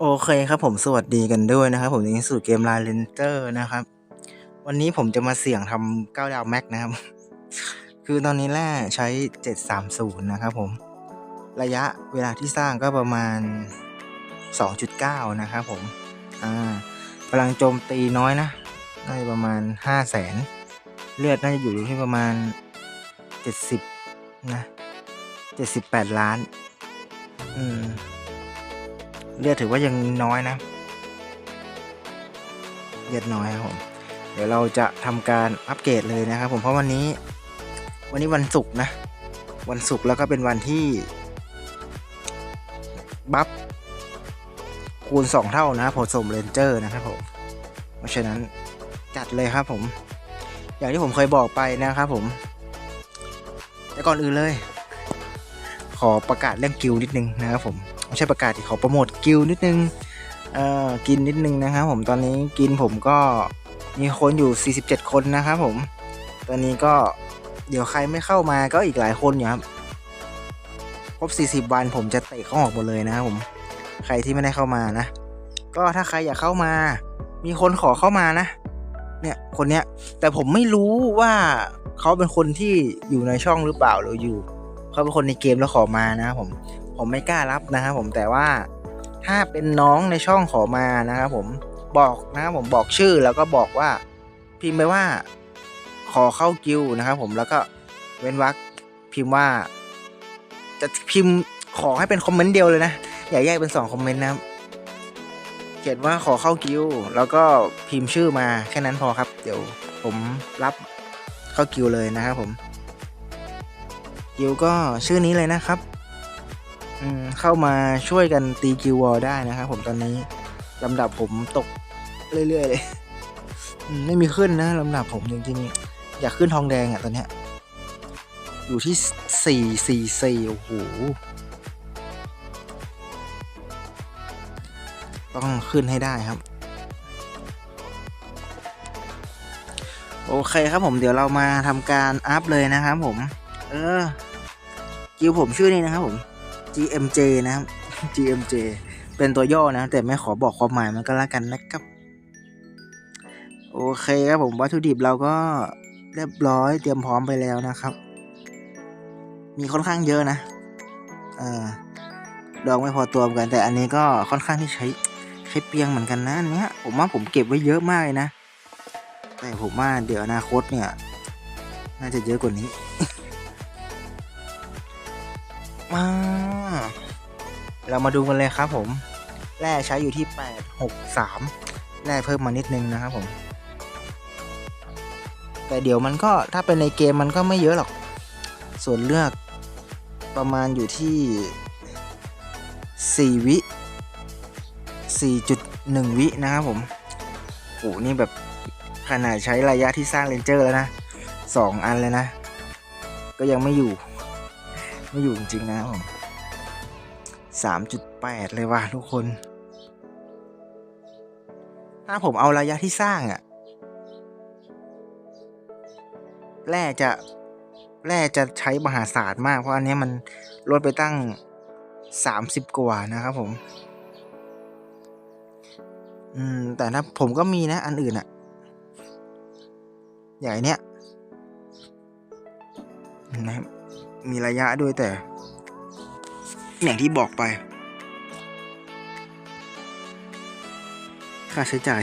โอเคครับผมสวัสดีกันด้วยนะครับ ผมในสู่เกม Line Ranger นะครับ วันนี้ผมจะมาเสี่ยงทำ9ดาวแม็กนะครับ คือตอนนี้แร่ใช้ 730 นะครับผม ระยะเวลาที่สร้างก็ประมาณ 2.9 นะครับผม อ่าพลังโจมตีน้อยนะ น่าจะประมาณ 5 0 0แสนเลือดน่าจะอยู่ที่ประมาณ 70 นะ 78 ล้าน อืม เลือดถือว่ายังน้อยนะ เลือดน้อยครับผม เดี๋ยวเราจะทำการอัปเกรดเลยนะครับ ผมเพราะวันนี้ วันนี้วันศุกร์นะ วันศุกร์แล้วก็เป็นวันที่บัฟคูณ 2 เท่านะผสมเรนเจอร์นะครับผมเพราะฉะนั้นจัดเลยครับผม อย่างที่ผมเคยบอกไปนะครับผม แต่ก่อนอื่นเลย ขอประกาศเรื่องกิลนิดนึงนะครับผม ไม่ใช่ประกาศที่เขอโปรโมทกิลนิดนึงเอ่อกินนิดนึงนะครับผมตอนนี้กินผมก็มีคนอยู่ 47 คนนะครับผม ตอนนี้ก็เดี๋ยวใครไม่เข้ามาก็อีกหลายคนอยู่ครับครบ 40 วันผมจะเตะเขาออกหมดเลยนะครับผม ใครที่ไม่ได้เข้ามานะ ก็ถ้าใครอยากเข้ามา มีคนขอเข้ามานะ เนี่ยคนเนี้ย แต่ผมไม่รู้ว่าเขาเป็นคนที่อยู่ในช่องหรือเปล่าหรืออยู่ เขาเป็นคนในเกมแล้วขอมานะครับผม ผมไม่กล้ารับนะครับผมแต่ว่าถ้าเป็นน้องในช่องขอมานะครับผมบอกนะครับผมบอกชื่อแล้วก็บอกว่าพิมพ์ไปว่า ขอเข้ากิลด์นะครับผมแล้วก็เว้นวรรคพิมพ์ว่า จะพิมพ์ขอให้เป็นคอมเมนต์เดียวเลยนะอย่าแยกเป็นสองคอมเมนต์นะครับเขียนว่าขอเข้ากิลด์แล้วก็พิมพ์ชื่อมาแค่นั้นพอครับ เดี๋ยวผมรับเข้ากิลด์เลยนะครับผมกิลด์ก็ชื่อนี้เลยนะครับ เข้ามาช่วยกันตีกิววอลได้นะครับผมตอนนี้ลำดับผมตกเรื่อยๆเลยไม่มีขึ้นนะลำดับผมจริงๆอยากขึ้นทองแดงอะ่ะตอนเนี้ยอยู่ที่สี่สี่สี่โอ้โหต้องขึ้นให้ได้ครับ โอเคครับผมเดี๋ยวเรามาทำการอัพเลยนะครับผม เออกิวผมชื่อนี้นะครับผม GMJ นะครับ GMJ เป็นตัวย่อนะ แต่ไม่ขอบอกความหมายมันก็แล้วกันนะครับ โอเคครับผมวัตถุดิบเราก็เรียบร้อยเตรียมพร้อมไปแล้วนะครับ มีค่อนข้างเยอะนะ เออดองไม่พอตัวเหมือนกัน แต่อันนี้ก็ค่อนข้างที่ใช้ใช้เปียงเหมือนกันนะอันเนี้ยผมว่าผมเก็บไว้เยอะมากเลยนะ แต่ผมว่าเดี๋ยวอนาคตเนี่ย น่าจะเยอะกว่านี้ มา เรามาดูกันเลยครับผมแร่ใช้อยู่ที่ 8 6 3แร่เพิ่มมานิดนึงนะครับผม แต่เดี๋ยวมันก็ถ้าเป็นในเกมมันก็ไม่เยอะหรอก ส่วนเลือกประมาณอยู่ที่ 4 วิ 4.1 วินะครับผมโหนี่แบบขนาดใช้ระยะที่สร้างเลนเจอร์แล้วนะ 2 อันเลยนะ ก็ยังไม่อยู่ ไม่อยู่จริงๆนะครับผม สามจุดแปดเลยว่ะทุกคน ถ้าผมเอาระยะที่สร้างอะแร่จะแร่จะใช้มหาศาลมาก เพราะอันนี้มันลดไปตั้งสามสิบกว่านะครับผม อืม แต่ถ้าผมก็มีนะอันอื่นอะอย่เนี้ยนะมีระยะด้วยแต่ อย่างที่บอกไป ค่าใช้จ่าย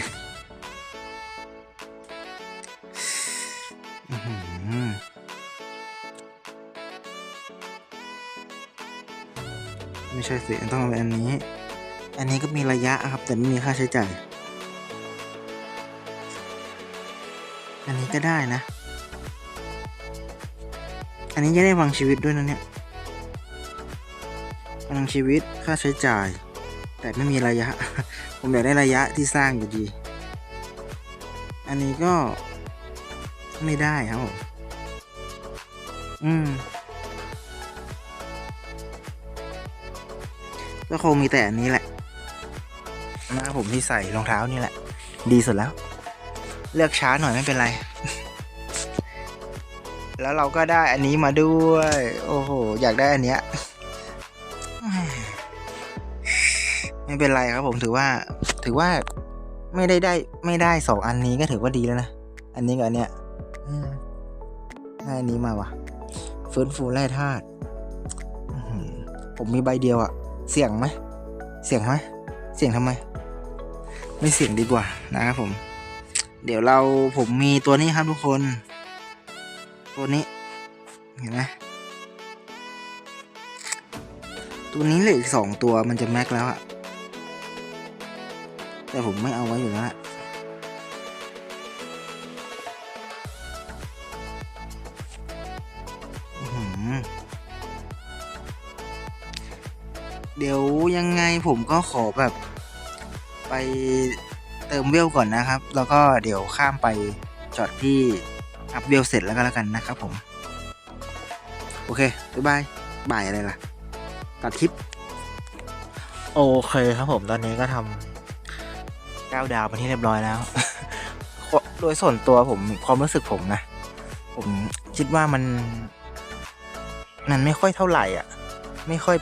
ไม่ใช่สิต้องเป็นอันนี้ อันนี้ก็มีระยะครับ แต่ไม่มีค่าใช้จ่าย อันนี้ก็ได้นะ อันนี้จะได้วางชีวิตด้วยนะเนี่ย พลังชีวิตค่าใช้จ่าย แต่ไม่มีระยะ ผมอยากได้ระยะที่สร้างอยู่ดี อันนี้ก็ไม่ได้ครับผมอืม ก็คงมีแต่อันนี้แหละนะผมที่ใส่รองเท้านี่แหละ ดีสุดแล้ว เลือกช้าหน่อยไม่เป็นไร แล้วเราก็ได้อันนี้มาด้วย โอ้โห อยากได้อันเนี้ย ไม่เป็นไรครับผมถือว่า ถือว่าไม่ได้ได้ไม่ได้สองอันนี้ก็ถือว่าดีแล้วนะ อันนี้กับอันเนี้ยได้อันนี้มาวะฟื้นฟูแร่ธาตุผมมีใบเดียวอะเสี่ยงไหมเสี่ยงไหมเสี่ยงทำไม ไม่เสี่ยงดีกว่านะครับผม เดี๋ยวเราผมมีตัวนี้ครับทุกคน ตัวนี้ เห็นไหมตัวนี้เหลืออีกสองตัวมันจะแม็กแล้วอะ แต่ผมไม่เอาไว้อยู่แล้วอะเดี๋ยวยังไงผมก็ขอแบบ ไปเติมเวลก่อนนะครับ แล้วก็เดี๋ยวข้ามไปจอดที่อัพเวลเสร็จแล้วก็แล้วกันนะครับผม โอเคบ๊ายบายบ่ายอะไรล่ะ ตัดคลิป โอเคครับผมตอนนี้ก็ทำ ก้าวดาวไปที่เรียบร้อยแล้ว โดยส่วนตัวผมความรู้สึกผมนะ ผมคิดว่ามัน มันไม่ค่อยเท่าไหร่อะ ไม่ค่อย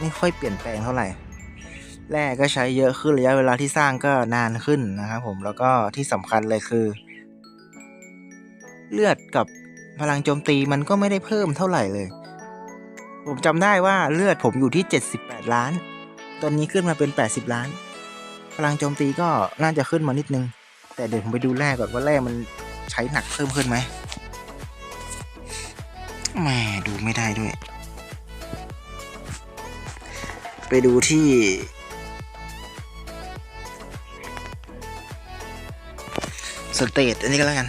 ไม่ค่อยเปลี่ยนแปลงเท่าไหร่ แร่ก็ใช้เยอะขึ้นระยะเวลาที่สร้างก็นานขึ้นนะครับผมแล้วก็ที่สำคัญเลยคือ เลือดกับพลังโจมตีมันก็ไม่ได้เพิ่มเท่าไหร่เลย ผมจำได้ว่าเลือดผมอยู่ที่ 78 ล้าน ตอนนี้ขึ้นมาเป็น 80 ล้าน พลังโจมตีก็น่าจะขึ้นมานิดนึง แต่เดี๋ยวผมไปดูแร่ก่อนว่าแร่มันใช้หนักเพิ่มขึ้นไหมแหม่ดูไม่ได้ด้วย ไปดูที่สเตทอันนี้ก็แล้วกัน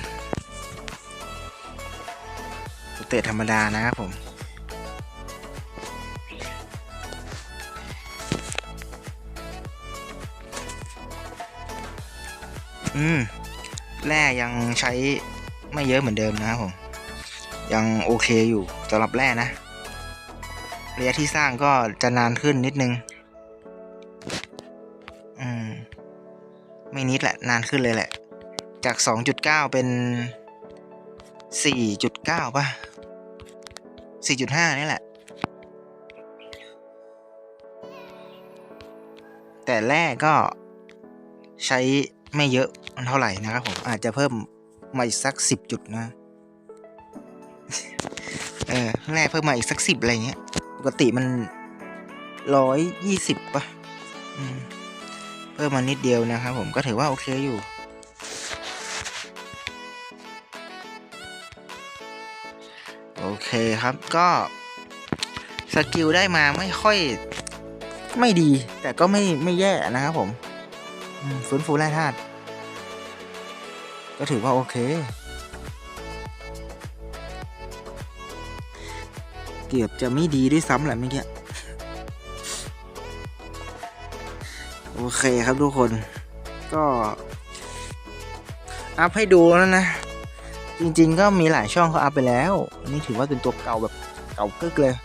สเตทธรรมดานะครับผม อืมแร่ยังใช้ไม่เยอะเหมือนเดิมนะครับผม ยังโอเคอยู่สำหรับแร่นะ ระยะที่สร้างก็จะนานขึ้นนิดนึง อืม ไม่นิดแหละ นานขึ้นเลยแหละ จาก 2.9 เป็น 4.9 ป่ะ 4.5 นี่แหละ แต่แรกก็ใช้ไม่เยอะ เท่าไหร่นะครับผมอาจจะเพิ่มมาอีกสัก10จุดนะ เออแรกเพิ่มมาอีกสัก10อะไรเงี้ย ปกติมัน120ป่ะอืมเพิ่มมานิดเดียวนะครับผมก็ถือว่าโอเคอยู่โอเคครับก็สกิลได้มาไม่ค่อยไม่ดี แต่ก็ไม่ไม่แย่นะครับผมอืมฟื้นฟูแร่ธาตุ ก็ถือว่าโอเค เกือบจะไม่ดีด้วยซ้ำแหละเมื่อกี้ โอเคครับทุกคน ก็ อัพให้ดูแล้วนะ จริงๆก็มีหลายช่องเขาอัพไปแล้วนนี้ถือว่าเป็นตัวเก่าแบบเก่ากึกเลย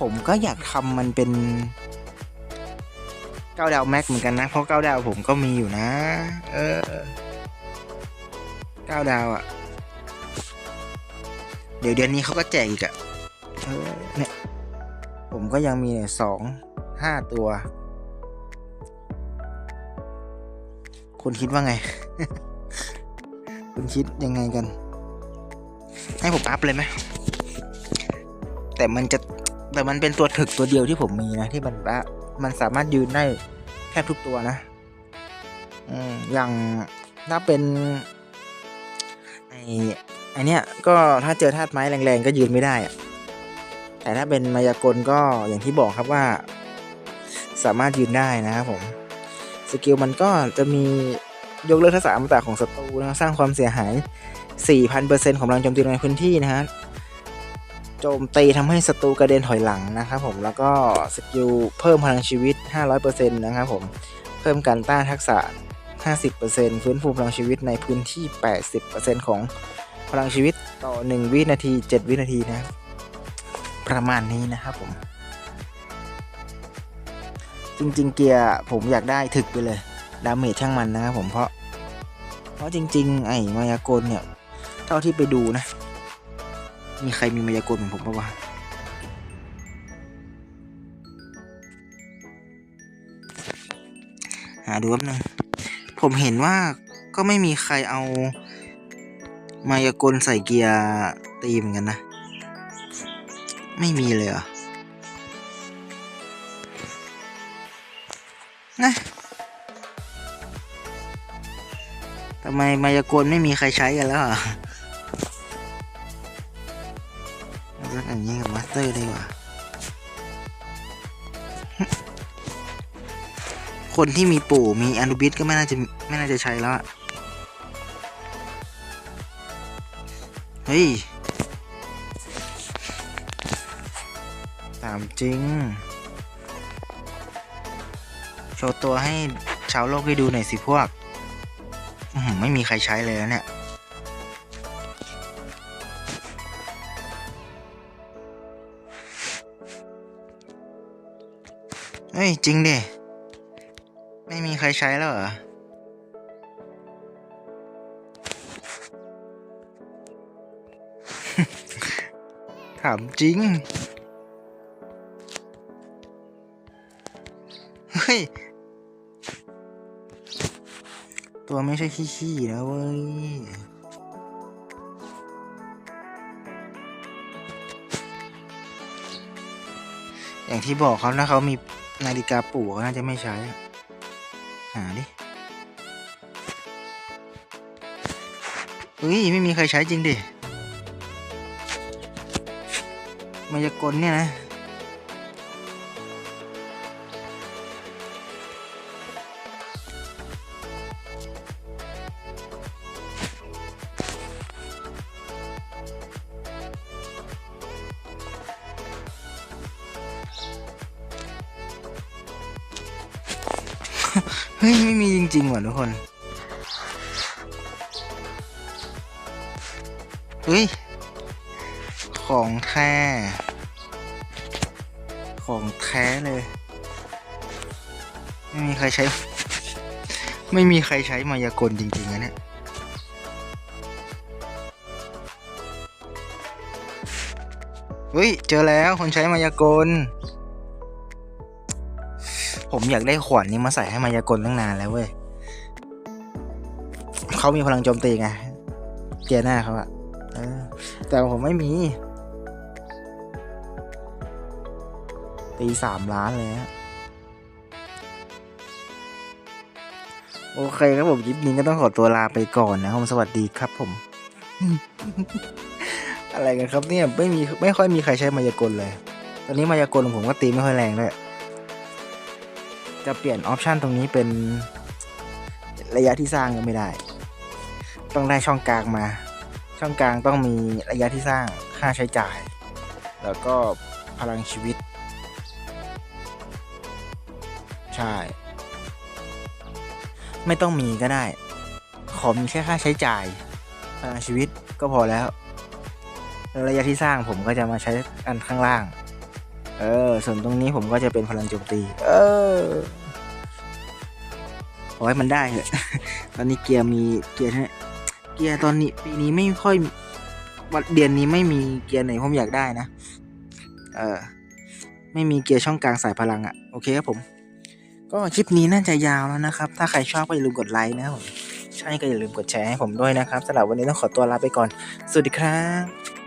ผมก็อยากทำมันเป็น เก้าดาวแม็กเหมือนกันนะ เพราะเก้าดาวผมก็มีอยู่นะ เออเก้าดาวอะ่ะ เดี๋ยวเดือนนี้เขาก็แจกอีกอะ่ะ เออเนี่ย ผมก็ยังมีเนี่ยสองห้าตัว คุณคิดว่าไง คุณคิดยังไงกัน ให้ผมอัพเลยไหมแต่มันจะแต่มันเป็นตัวถึกตัวเดียวที่ผมมีนะ ที่มันว่า มันสามารถยืนได้แทบทุกตัวนะอืมอย่างถ้าเป็นไอไอเนี้ยก็ถ้าเจอธาตุไม้แรงๆก็ยืนไม่ได้อะแต่ถ้าเป็นมายากลก็อย่างที่บอกครับว่า สามารถยืนได้นะครับผมสกิลมันก็จะมียกเลิกทักษะอมตะของศัตรูนะสร้างความเสียหาย 4,000%ของพลังโจมตีในพื้นที่นะฮะ โจมตีทำให้ศัตรูกระเด็นถอยหลังนะครับผมแล้วก็สกิลเพิ่มพลังชีวิต 500%นะครับผมเพิ่มการต้านทักษะ 50%ฟื้นฟูพลังชีวิตในพื้นที่ 80%ของพลังชีวิตต่อ 1 วินาที 7 วินาทีนะ ประมาณนี้นะครับผม จริงๆ เกียร์ผมอยากได้ถึกไปเลย ดาเมจช่างมันนะครับผมเพราะ เพราะจริง ๆ ไอ้มายากลเนี่ย เท่าที่ไปดูนะ มีใครมีมายากลเหมือนผมปะวะหาดูแป๊บนึงผมเห็นว่าก็ไม่มีใครเอา มายากลใส่เกียร์ตีเหมือนกันนะ ไม่มีเลยเหรนะทำไมมายากลไม่มีใครใช้กันแล้วอะ กอย่างนี้กับมาสเตอร์ดีกว่า คนที่มีปู่มีอนุบิสก็ไม่น่าจะไม่น่าจะใช้แล้วเฮ้ยถามจริง โชว์ตัวให้ชาวโลกได้ดูหน่อยสิพวก ไม่มีใครใช้เลยนะเนี่ย เฮ้ย จริงดิ ไม่มีใครใช้แล้วเหรอ ถามจริง เฮ้ย ตัวไม่ใช่ขี้ๆนะเว้ยอย่างที่บอกเขานะเขามี นาฬิกาปู่ก็น่าจะไม่ใช้อะหาดิเฮ้ย ไม่มีใครใช้จริงดิมายากลเนี่ยนะ เฮ้ยไม่มีจริงๆว่ะทุกคนเฮ้ยของแท้ของแท้เลย ไม่มีใครใช้ ไม่มีใครใช้มายากลจริงๆนะเนี่ยเฮ้ย เจอแล้วคนใช้มายากล ผมอยากได้ขวานนี้มาใส่ให้มายากลตั้งนานแล้วเว้ยเขามีพลังโจมตีไงเกียร์หน้าเขาอะแต่ผมไม่มี ตีสามล้านเลยฮะโอเคครับผมคลิปนี้ก็ต้องขอตัวลาไปก่อนนะครับสวัสดีครับผม อะไรกันครับเนี่ยไม่มีไม่ค่อยมีใครใช้มายากลเลย ตอนนี้มายากลของผมก็ตีไม่ค่อยแรงด้วย จะเปลี่ยนออปชันตรงนี้เป็นระยะที่สร้างก็ไม่ได้ ต้องได้ช่องกลางมา ช่องกลางต้องมีระยะที่สร้างค่าใช้จ่าย แล้วก็พลังชีวิต ใช่ ไม่ต้องมีก็ได้ ขอมีแค่ค่าใช้จ่าย พลังชีวิตก็พอแล้ว ระยะที่สร้างผมก็จะมาใช้อันข้างล่าง เออ ส่วนตรงนี้ผมก็จะเป็นพลังโจมตี เออขอให้มันได้เถอะตอนนี้เกียร์มีเกียร์เนี่ยเกียร์ตอนนี้ปีนี้ไม่ค่อยวันเดือนนี้ไม่มีเกียร์ไหนผมอยากได้นะ เออ ไม่มีเกียร์ช่องกลางสายพลังอะ่ะ โอเคครับผม ก็คลิปนี้น่าจะยาวแล้วนะครับ ถ้าใครชอบก็อย่าลืมกดไลค์นะครับผม ใช่ก็อย่าลืมกดแชร์ให้ผมด้วยนะครับสำหรับวันนี้ต้องขอตัวลาไปก่อน สวัสดีครับ